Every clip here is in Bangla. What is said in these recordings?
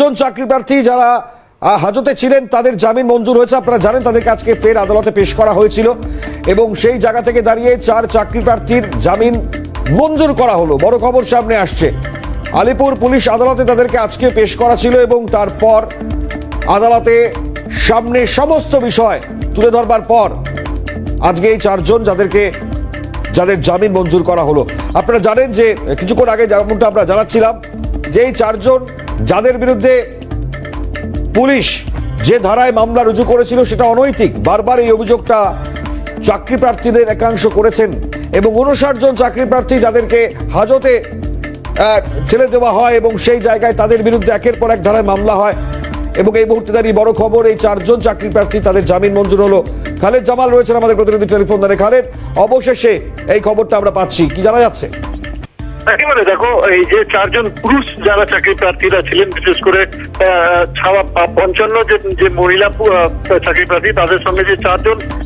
জন চাকরি প্রার্থী যারা হাজতে ছিলেন, তাদের জামিন মঞ্জুর হয়েছে। আপনারা জানেন তাদেরকে আজকে ফের আদালতে পেশ করা হয়েছিল এবং সেই জায়গা থেকে দাঁড়িয়ে চার চাকরি প্রার্থীর জামিন মঞ্জুর করা হলো। বড় খবর সামনে আসছে। আলিপুর পুলিশ আদালতে তাদেরকে আজকে পেশ করা ছিল এবং তারপর আদালতে সামনে সমস্ত বিষয় তুলে ধরবার পর আজকে এই চারজন যাদেরকে, যাদের জামিন মঞ্জুর করা হলো। আপনারা জানেন যে, কিছুক্ষণ আগে যেমনটা আমরা জানাচ্ছিলাম যে এই চারজন যাদের বিরুদ্ধে পুলিশ যে ধারায় মামলা রুজু করেছিল সেটা অনৈতিক। বারবার এই অভিযোগটা চাকরি প্রার্থীদের একাংশ করেছেন এবং উনষাট জন চাকরি প্রার্থী যাদেরকে হাজতে ঠেলে দেওয়া হয় এবং সেই জায়গায় তাদের বিরুদ্ধে একের পর এক ধারায় মামলা হয় এবং এই মুহূর্তে দাঁড়িয়ে বড় খবর, এই চারজন চাকরি প্রার্থী তাদের জামিন মঞ্জুর হলো। খালেদ জামাল রয়েছেন আমাদের প্রতিনিধি টেলিফোন দ্বারে খালেদ, অবশেষে এই খবরটা আমরা পাচ্ছি। কি জানা যাচ্ছে? একেবারে দেখো, এই যে চারজন পুরুষ যারা চাকরি প্রার্থীরা ছিলেন, বিশেষ করে ছাওয়া পঞ্চান্ন যে মহিলা চাকরি প্রার্থী, তাদের সঙ্গে যে চারজন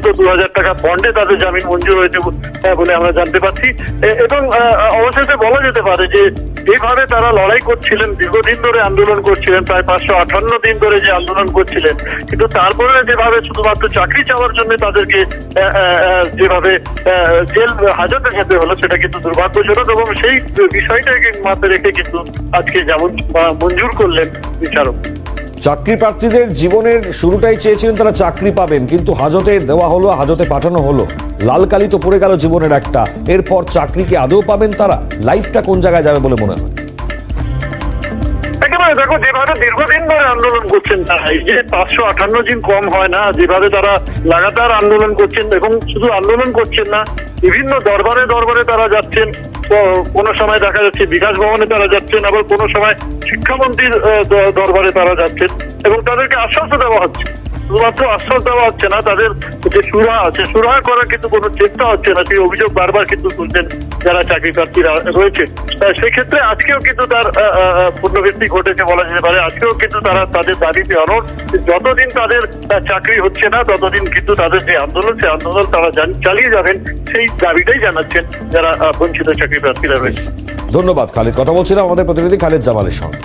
দু হাজার টাকা বন্ডে তাদের জামিন মঞ্জুর হয়েছে ব- বলে আমরা জানতে পারছি। এবং অবশেষে বলা যেতে পারে যে যেভাবে তারা লড়াই করছিলেন, দীর্ঘদিন ধরে আন্দোলন করছিলেন, প্রায় পাঁচশো আঠান্ন দিন ধরে যে আন্দোলন করছিলেন। কিন্তু তারপরে যেভাবে শুধুমাত্র চাকরি চাওয়ার জন্য তাদেরকে যেভাবে জেল হাজতে যেতে হলো, সেটা কিন্তু দুর্ভাগ্যজনক এবং সেই বিষয়টাকে মাথায় রেখে কিন্তু আজকে যেমন মঞ্জুর করলেন বিচারক। চাকরি প্রার্থীদের জীবনের শুরুটাই চেয়েছিলেন তারা চাকরি পাবেন, কিন্তু হাজতে দেওয়া হলো, হাজতে পাঠানো হলো। লাল কালি তো পড়ে গেল জীবনের একটা। এরপর চাকরি কি আদৌ পাবেন তারা? লাইফটা কোন জায়গায় যাবে বলে মনে হয়? দেখো, যেভাবে দীর্ঘদিন ধরে আন্দোলন করছেন তারা, এই যে পাঁচশো আটান্ন দিন কম হয় না, যেভাবে তারা লাগাতার আন্দোলন করছেন, এবং শুধু আন্দোলন করছেন না, বিভিন্ন দরবারে দরবারে তারা যাচ্ছেন কোনো সময় দেখা যাচ্ছে বিকাশ ভবনে তারা যাচ্ছেন, আবার কোনো সময় শিক্ষামন্ত্রীর দরবারে তারা যাচ্ছেন এবং তাদেরকে আশ্বাস দেওয়া হচ্ছে। শুধুমাত্র আশ্বাস দেওয়া হচ্ছে না তাদের যে সুরাহা আছে সুরাহা করার কিন্তু কোনো চেষ্টা হচ্ছে না সেই অভিযোগ বারবার কিন্তু তুলছেন যারা চাকরি প্রার্থীরা রয়েছে সেক্ষেত্রে আজকেও কিন্তু তার আহ, ঘটেছে বলা যেতে পারে। আজকেও কিন্তু তারা তাদের দাবিতে অনড় যতদিন তাদের চাকরি হচ্ছে না ততদিন কিন্তু তাদের যে আন্দোলন সেই আন্দোলন তারা চালিয়ে যাবেন সেই দাবিটাই জানাচ্ছেন যারা বঞ্চিত চাকরি প্রার্থীরা রয়েছে। ধন্যবাদ খালিদ। কথা বলছিলাম আমাদের প্রতিনিধি খালিদ জামালের সঙ্গে।